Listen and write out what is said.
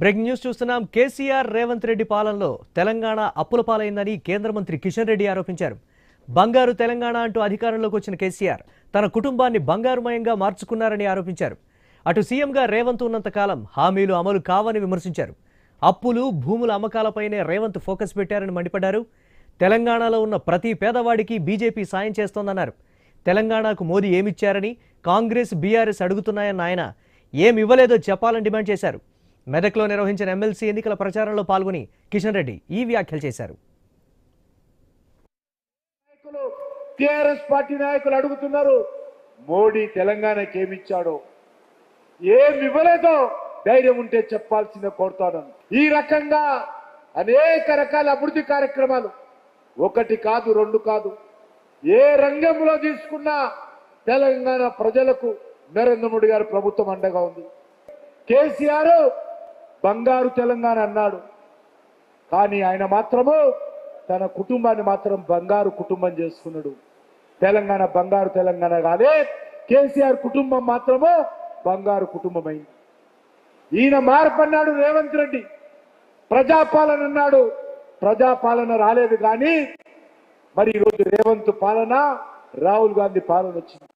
Breaking news చూస్తున్నాం. కేసీఆర్ రేవంత్ రెడ్డి పాలనలో తెలంగాణ అప్పుల పాలైందని కేంద్ర మంత్రి కిషన్ రెడ్డి ఆరోపించారు. బంగారు తెలంగాణ అంటూ అధికారంలోకి వచ్చిన కేసీఆర్ తన కుటుంబాన్ని బంగారుమయంగా మార్చుకున్నారని ఆరోపించారు. అటు సీఎంగా రేవంత్ ఉన్నంతకాలం హామీలు అమలు కావని విమర్శించారు. అప్పులు భూముల అమ్మకాలపైనే రేవంత్ ఫోకస్ పెట్టారని మండిపడ్డారు. తెలంగాణలో ఉన్న ప్రతి పేదవాడికి బీజేపీ సాయం చేస్తోందన్నారు. తెలంగాణకు మోదీ ఏమిచ్చారని కాంగ్రెస్ బీఆర్ఎస్ అడుగుతున్నాయన్న ఆయన ఏమివ్వలేదో చెప్పాలని డిమాండ్ చేశారు. మెదక్లో నిర్వహించిన ఎమ్మెల్సీ ఎన్నికల ప్రచారంలో పాల్గొని కిషన్ రెడ్డి ఈ వ్యాఖ్యలు చేశారు. నాయకులు టిఆర్ఎస్ పార్టీ నాయకులు అడుగుతున్నారు మోడీ తెలంగాణకి ఏమిచ్చాడో ఏమి ఇవ్వలేదో ధైర్యం ఉంటే చెప్పాల్సిన కోరుతాను. ఈ రకంగా అనేక రకాల అభివృద్ధి కార్యక్రమాలు ఒకటి కాదు రెండు కాదు ఏ రంగంలో తీసుకున్నా తెలంగాణ ప్రజలకు నరేంద్ర మోడీ గారు ప్రభుత్వం అండగా ఉంది. కేసీఆర్ బంగారు తెలంగాణ అన్నాడు. కానీ ఆయన మాత్రము తన కుటుంబాన్ని మాత్రం బంగారు కుటుంబం చేసుకున్నాడు. తెలంగాణ బంగారు తెలంగాణ కాదే కేసీఆర్ కుటుంబం మాత్రము బంగారు కుటుంబం అయింది ఈయన మార్పన్నాడు రేవంత్ రెడ్డి. ప్రజాపాలన అన్నాడు. ప్రజాపాలన రాలేదు కానీ మరి ఈరోజు రేవంత్ పాలన రాహుల్ గాంధీ పాలన వచ్చింది.